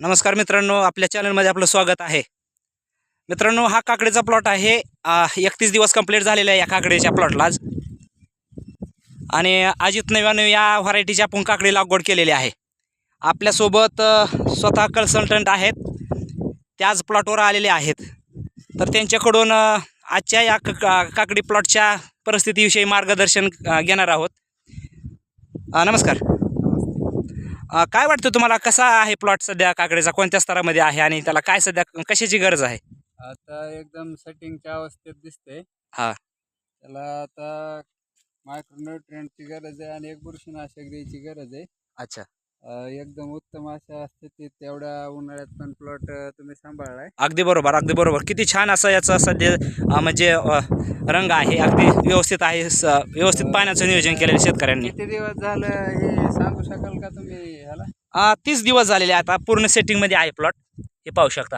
नमस्कार मित्रांनो आपल्या चॅनलमध्ये आपलं स्वागत आहे. मित्रांनो हा काकडीचा प्लॉट आहे. एकतीस दिवस कंप्लीट झालेला आहे या काकडीच्या प्लॉटला आज. आणि अजित नव्यानं या व्हरायटीची आपण काकडी लागवड केलेली आहे. आपल्यासोबत स्वतः कन्सल्टंट आहेत. त्याच आज प्लॉटवर आलेले आहेत. तर त्यांच्याकडून आजच्या या का- काकडी प्लॉटच्या परिस्थितीविषयी मार्गदर्शन घेणार आहोत. नमस्कार. अ, काय वाटतं तुम्हाला कसा आहे प्लॉट सध्या काकडीचा? कोणत्या स्तरामध्ये आहे आणि त्याला काय सध्या कशाची गरज आहे? आता एकदम सेटिंगच्या अवस्थेत दिसते हा. त्याला आता मायक्रोन्युट्रियंटची गरज आहे आणि एक बुरशीनाशक द्यायची गरज आहे. अच्छा. एकदम उत्तम अशा स्थितीत तेवढ्या उन्हाळ्यात पण प्लॉट तुम्ही सांभाळलाय. अगदी बरोबर अगदी बरोबर. किती छान असं याचं सध्या अ, म्हणजे अ, रंग आहे अगदी व्यवस्थित आहे स- व्यवस्थित पाण्याचं नियोजन केलेलं शेतकऱ्यांनी. किती दिवस झालं हे सांगू शकाल का तुम्ही ह्याला? अ, तीस दिवस झालेले आहे आता पूर्ण सेटिंगमध्ये आहे प्लॉट हे पाहू शकता.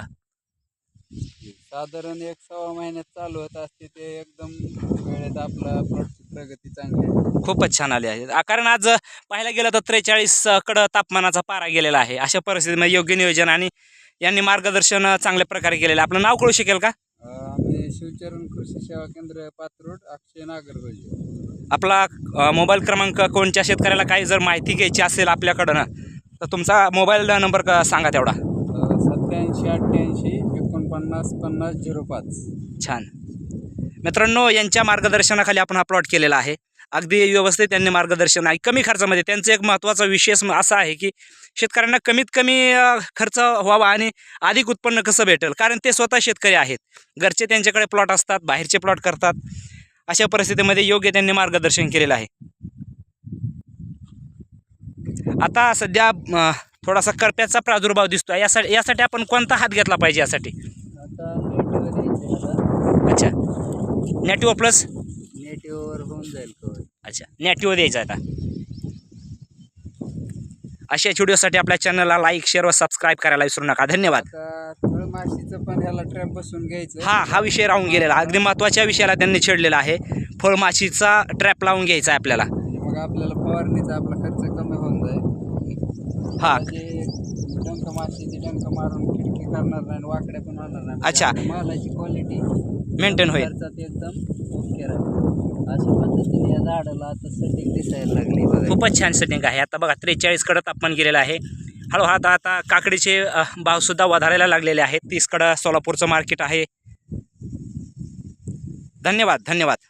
साधारण एक सव्वा महिन्यात चालू होत असते ते एकदम वेळेत आपला प्लॉटची प्रगती चांगली आहे. खूपच छान आले आहे. आ, कारण आज पाहायला गेलं तर त्रेचाळीस कडं तापमानाचा पारा गेलेला आहे. अशा परिस्थितीमध्ये योग्य नियोजन आणि यांनी मार्गदर्शन अ, चांगल्या प्रकारे केलेलं आहे. आपलं नाव कळू शकेल का? अं, आम्ही शिवचरण कृषी सेवा केंद्र पात्रोड अक्षय नागरगोजी. आपला अ, मोबाईल क्रमांक कोणत्या शेतकऱ्याला काही जर माहिती घ्यायची असेल आपल्याकडं ना तर तुमचा मोबाईल नंबर क- सांगा तेवढा. सत्याऐंशी अठ्ठ्याऐंशी पन्नास पन्नास झिरो पाच. छान. मित्रांनो यांच्या मार्गदर्शनाखाली आपण हा प्लॉट केलेला आहे. अगदी व्यवस्थित त्यांनी मार्गदर्शन आहे. कमी खर्चामध्ये त्यांचं एक महत्त्वाचा विशेष असा आहे की शेतकऱ्यांना कमीत कमी खर्च व्हावा आणि अधिक उत्पन्न कसं भेटेल? कारण ते स्वतः शेतकरी आहेत. घरचे त्यांच्याकडे प्लॉट असतात बाहेरचे प्लॉट करतात. अशा परिस्थितीमध्ये योग्य त्यांनी मार्गदर्शन केलेलं आहे. आता सध्या थोडासा करप्याचा प्रादुर्भाव दिसतो यासाठी यासाठी आपण कोणता हात घेतला पाहिजे यासाठी आता नेटिव्ह द्यायचे आता अच्छा. नेटिव्ह प्लस नेटिव्हवर होऊन जाईल कवर. अच्छा. नेटिव्ह द्यायचा आता. अशाच व्हिडिओसाठी आपल्या चॅनलला लाईक शेअर व सबस्क्राईब करायला विसरू नका. धन्यवाद. आता फळमाशीचं पण ह्याला ट्रॅप बसून घ्यायचं. हा हा विषय राहून गेलेला. अगदी महत्त्वाच्या विषयाला त्यांनी छेडलेला आहे. फळमाशीचा ट्रॅप लावून घ्यायचा आहे आपल्याला. मग आपल्याला फवारणीचा आपला खर्च कमी होऊन जाईल. हा. म्हणजे डंक मारून खिडकी करणार नाही आणि वाकड्या पण होणार नाही. म्हणजे अच्छा. आपल्या मालाची क्वालिटी मेंटेन होईल. खर्चात एकदम. ओके राहील अशा पद्धतीने या झाडाला आता सेटिंग दिसायला लागली बघा. खूपच छान सेटिंग आहे. आता बघा त्रेचाळीस कडं तापमान गेलेलं आहे. हळू आता आता काकडीचे भावसुद्धा वधारायला लागलेले आहेत. तीसकडं सोलापूरचं मार्केट आहे. धन्यवाद धन्यवाद.